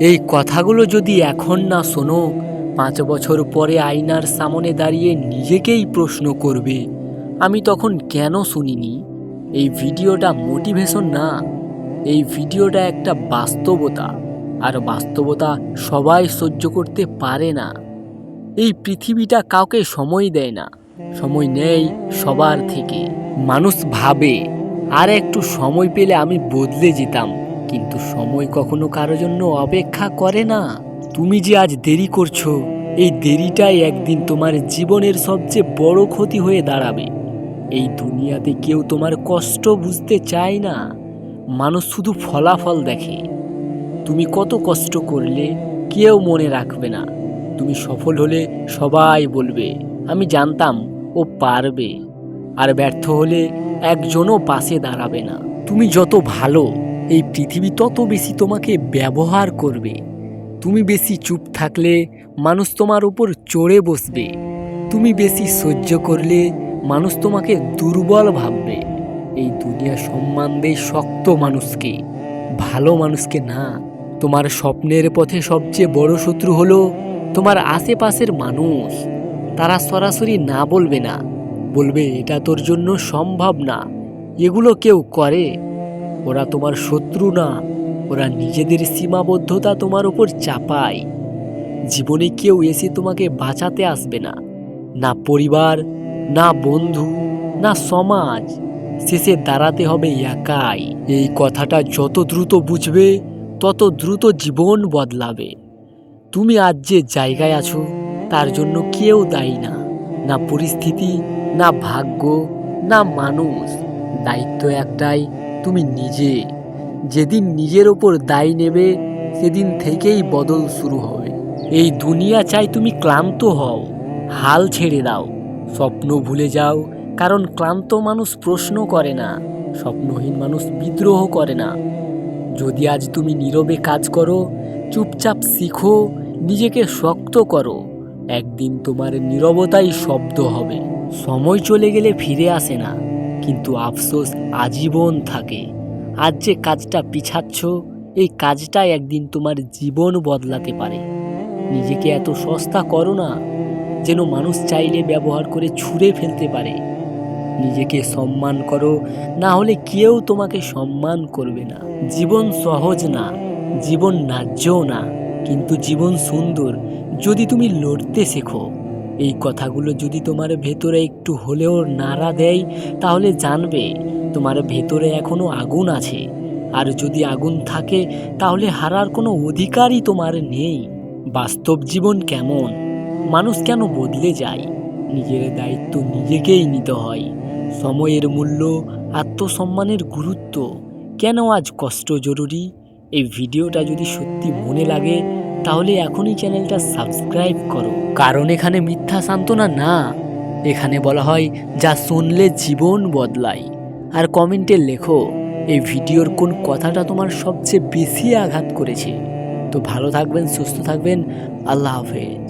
এই কথাগুলো যদি এখন না শোনো, পাঁচ বছর পরে আয়নার সামনে দাঁড়িয়ে নিজেকেই প্রশ্ন করবে, আমি তখন কেন শুনিনি? এই ভিডিওটা মোটিভেশন না? এই ভিডিওটা একটা বাস্তবতা, আর বাস্তবতা সবাই সহ্য করতে পারে না। এই পৃথিবীটা কাউকে সময় দেয় না, সময় নেই সবার থেকে। মানুষ ভাবে, আর একটু সময় পেলে আমি বদলে যেতাম। কিন্তু সময় কখনো কারও জন্য অপেক্ষা করে না। তুমি যে আজ দেরি করছ, এই দেরিটাই একদিন তোমার জীবনের সবচেয়ে বড় ক্ষতি হয়ে দাঁড়াবে। এই দুনিয়াতে কেউ তোমার কষ্ট বুঝতে চায় না। মানুষ শুধু ফলাফল দেখে। তুমি কত কষ্ট করলে, কেউ মনে রাখবে না। তুমি সফল হলে সবাই বলবে, আমি জানতাম ও পারবে। আর ব্যর্থ হলে একজনও পাশে দাঁড়াবে না। তুমি যত ভালো এই পৃথিবী তত বেশি তোমাকে ব্যবহার করবে। তুমি বেশি চুপ থাকলে মানুষ তোমার উপর চড়ে বসবে। তুমি বেশি সহ্য করলে মানুষ তোমাকে দুর্বল ভাববে। এই দুনিয়া সম্মান দেয় শক্ত মানুষকে। ভালো মানুষকে না। তোমার স্বপ্নের পথে সবচেয়ে বড় শত্রু হলো তোমার আশেপাশের মানুষ। তারা সরাসরি না বলবে না। বলবে, এটা তোর জন্য সম্ভব না। এগুলো কেউ করে? ওরা তোমার শত্রু না, ওরা নিজেদের সীমাবদ্ধতা তোমার উপর চাপায়। জীবনে কেউ এসে তোমাকে বাঁচাতে আসবে না। না পরিবার, না বন্ধু, না সমাজ। শেষে দাঁড়াতে হবে একাই। এই কথাটা যত দ্রুত বুঝবে, তত দ্রুত জীবন বদলাবে। তুমি আজ যে জায়গায় আছো, তার জন্য কেউ দায়ী না। না পরিস্থিতি, না ভাগ্য, না মানুষ। দায়িত্ব একটাই তুমি নিজে। যেদিন নিজের ওপর দায় নেবে, সেদিন থেকেই বদল শুরু হবে। এই দুনিয়া চাই তুমি ক্লান্ত হও, হাল ছেড়ে দাও। স্বপ্ন ভুলে যাও, কারণ ক্লান্ত মানুষ প্রশ্ন করে না, স্বপ্নহীন মানুষ বিদ্রোহ করে না। যদি আজ তুমি নীরবে কাজ করো, চুপচাপ শিখো, নিজেকে শক্ত করো, একদিন তোমার নীরবতাই শব্দ হবে। সময় চলে গেলে ফিরে আসে না। কিন্তু আফসোস আজীবন থাকে। আজ যে কাজটা পিছাচ্ছ, এই কাজটাই একদিন তোমার জীবন বদলাতে পারে। নিজেকে এত সস্তা করো না, যেন মানুষ চাইলে ব্যবহার করে ছুঁড়ে ফেলতে পারে। নিজেকে সম্মান করো, না হলে কেউ তোমাকে সম্মান করবে না। জীবন সহজ না, জীবন ন্যায্যও না, কিন্তু জীবন সুন্দর। যদি তুমি লড়তে শেখো এই কথাগুলো যদি তোমার ভেতরে একটু হলেও নাড়া দেয়, তাহলে জানবে তোমার ভেতরে এখনও আগুন আছে। আর যদি আগুন থাকে, তাহলে হারার কোনো অধিকারই তোমার নেই। বাস্তব জীবন কেমন? মানুষ কেন বদলে যায়? নিজের দায়িত্ব নিজেকেই নিতে হয়। সময়ের মূল্য, আত্মসম্মানের গুরুত্ব, কেন আজ কষ্ট জরুরি? এই ভিডিওটা যদি সত্যি মনে লাগে তাহলে এখনই চ্যানেলটা সাবস্ক্রাইব করো। কারণ এখানে মিথ্যা সান্ত্বনা না। এখানে বলা হয়, যা শুনলে জীবন বদলায়। আর কমেন্টে লেখো, এই ভিডিওর কোন কথাটা তোমার সবচেয়ে বেশি আঘাত করেছে? তো ভালো থাকবেন, সুস্থ থাকবেন। আল্লাহ হাফেজ।